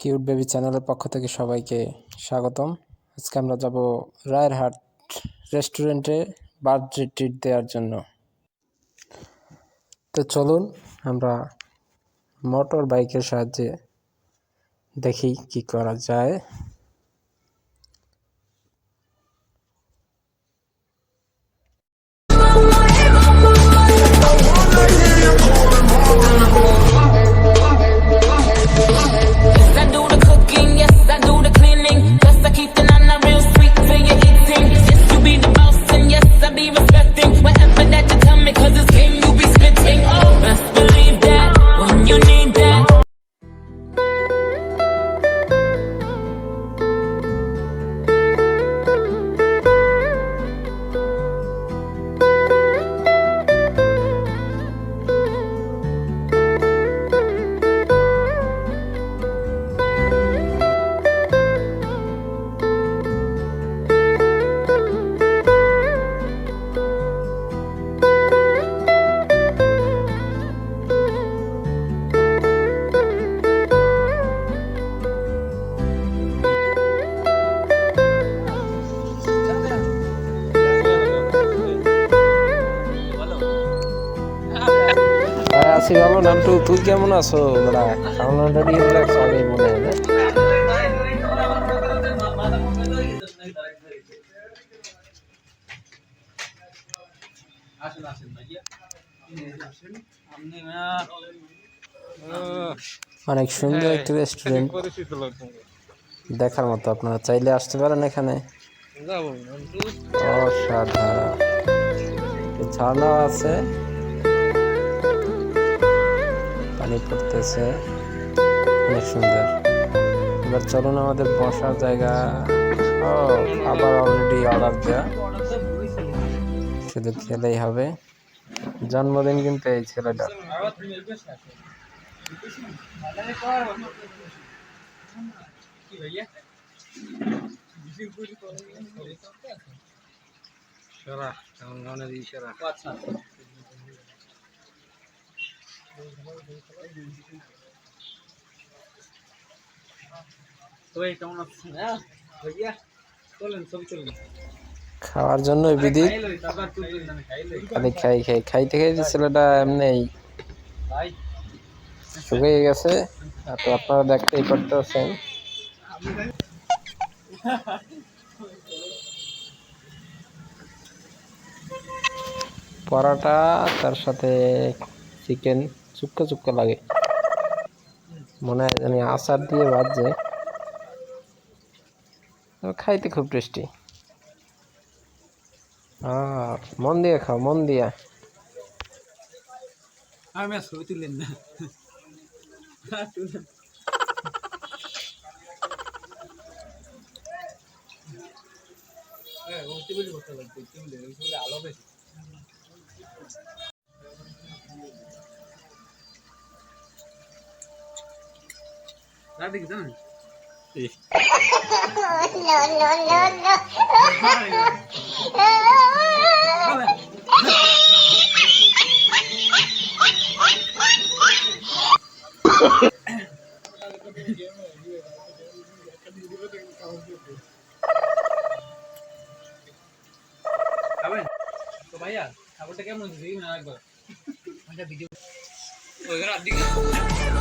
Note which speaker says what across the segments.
Speaker 1: Cute baby চ্যানেলের পক্ষ থেকে সবাইকে স্বাগতম। আজকে আমরা যাব রায়েরহাট রেস্টুরেন্টে বার্থডে ট্রিট দেওয়ার জন্য। তো চলুন আমরা মোটর বাইকের সাহায্যে দেখি কি করা যায়। আছি ভালো নান্টু তুই কেমন আছো? বেড়া লাগছে মনে হয় অনেক সুন্দর একটি রেস্টুরেন্ট দেখার মতো আপনারা চাইলে আসতে পারেন এখানে। অসাধারণ। ঝর্ণা আছে পানি পড়তেছে। অনেক সুন্দর। এবার চলুন আমাদের বসার জায়গা। ও, আবার অলরেডি অর্ডার দেওয়া শুধু খেলেই হবে। জন্মদিন কিন্তু এই ছেলেটা।
Speaker 2: আছেন হ্যাঁ ভাইয়া চলেন ছবি চলেন
Speaker 1: খাওয়ার জন্য বিধি খালি খাই খাই খাইতে খাইতে ছেলেটা এমনি শুকিয়ে গেছে। আর তো আপনারা দেখতেই পারতেছেন। পরাটা তার সাথে চিকেন চুক্কা চুক্কা লাগে। মনে হয় জানি আচার দিয়ে তবে খাইতে খুব টেস্টি। আহ মন দিয়ে খাও মন দিয়া।
Speaker 2: আমি ছবি তুললেন না। আলো বেশি। তো ভাইয়া খাবারটা কেমন হয়েছে দেখি না একবার ভিডিও ওইখানে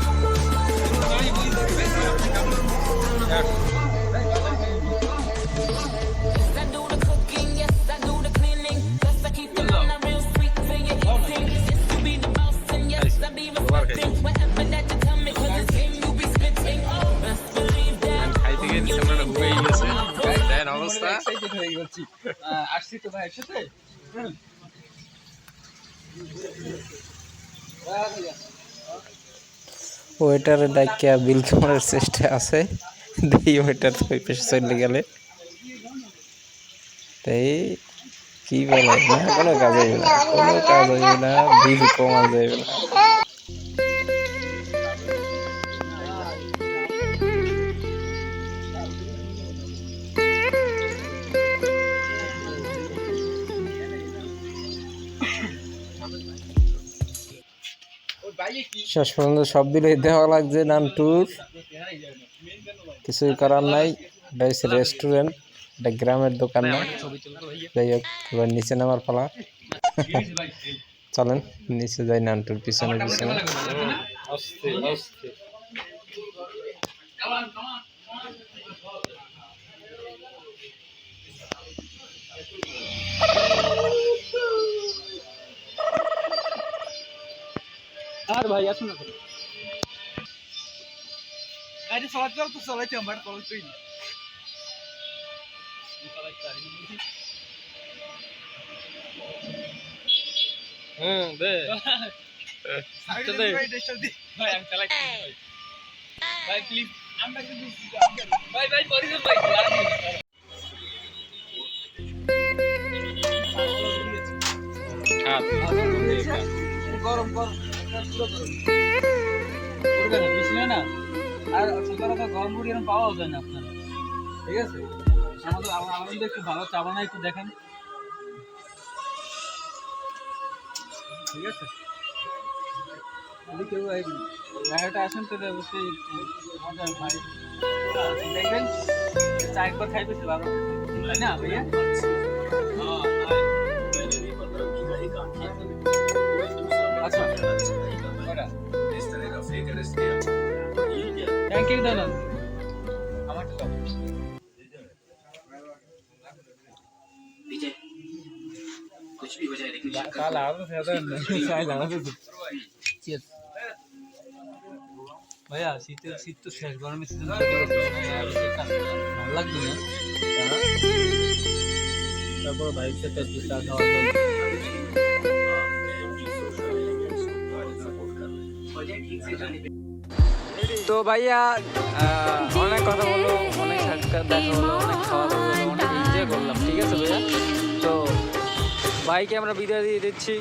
Speaker 3: অবস্থা
Speaker 2: excited হয়ে গেছি। আহ, আসছি তো ভাই একসাথে হুম।
Speaker 1: ওয়েটারে ডাকিয়া বিল করার চেষ্টা আছে। দেখি ওয়েটার ওই পেশে চলে গেলে। তাই কি বলে? না, কোনো কাজ হইবে না। কোনো কাজ হইবে না বিল কমা যাইবে না। শেষ পর্যন্ত সব দিলেই দেওয়া লাগছে নানটুর কিছুই করার নাই। এটা হচ্ছে রেস্টুরেন্ট এটা গ্রামের দোকান না। যাই হোক, এবার নিচে নামার পালা। চলেন, নিচে যাই নানটুর পিছনে পিছনে
Speaker 2: আর ভাই আসুন না আরে সবাই তো তো সবাই আমার কল তুই
Speaker 3: হুম দে।
Speaker 2: চলে ভাই আমি চালাই ভাই। প্লিজ আমরা কিন্তু ভাই ভাই গরম গরম। না আর সচরাচর গরম রুটি এরকম পাওয়া যায় না আপনার ঠিক আছে আমাদের আম- আমাদের একটু ভালো চা বানাই একটু দেখেন ঠিক আছে যদি আসেন তাহলে অবশ্যই মজা ভাই খাই তাই না ভাইয়া আচ্ছা। থ্যাংক ইউ দাদা আমার তো কাল আরও ভাইয়া শীতের শীত তো শেষ গরমের সিজন ভালো লাগবে না তারপর ভাইয়ের সাথে চা খাওয়া
Speaker 4: তো ভাইয়া অনেক কথা বলল, অনেক সাক্ষাৎ দেখা অনেক খাওয়া দাওয়া অনেক এনজয় করলাম, ঠিক আছে ভাইয়া? তো ভাইকে আমরা বিদায় দিয়ে দিচ্ছি।